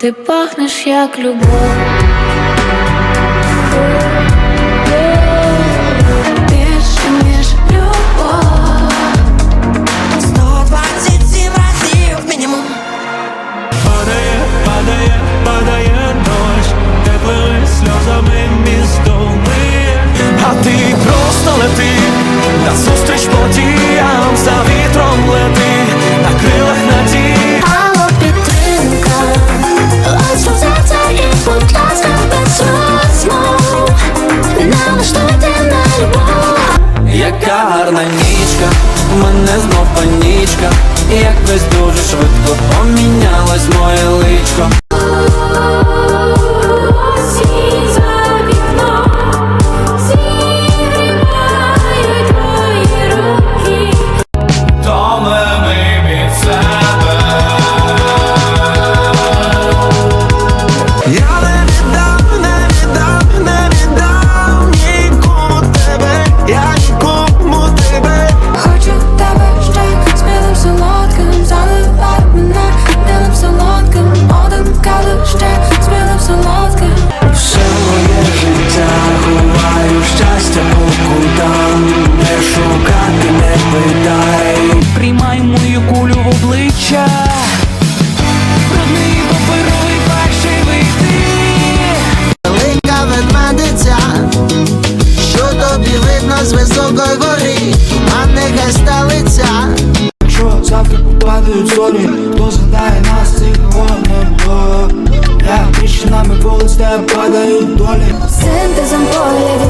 Ти пахнеш як любов. Більше, ніж любов. 127 разів мінімум Падає, падає, падає дощ, теплими сльозами місто миє. А ти просто лети, назустріч подіям, Яка гарна нічка, в мене знов панічка, якось дуже швидко помінялось моє кулю в обличчя. Брудний паперовий фальшивий ти Велика ведмедиця, що тобі видно з високої гори, а нехай сталиться. Якщо завтра попадають зорі, хто згадає нас цих не було Як тріщинами вулиць, падають долі. Синтезом поглядів,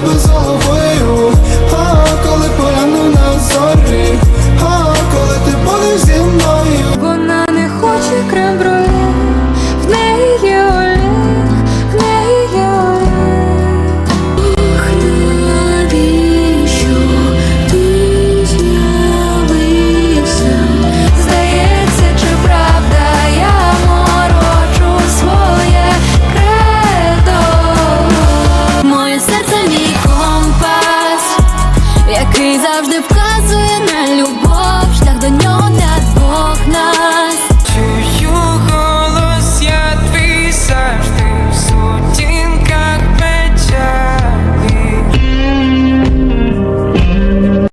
Bubbles all over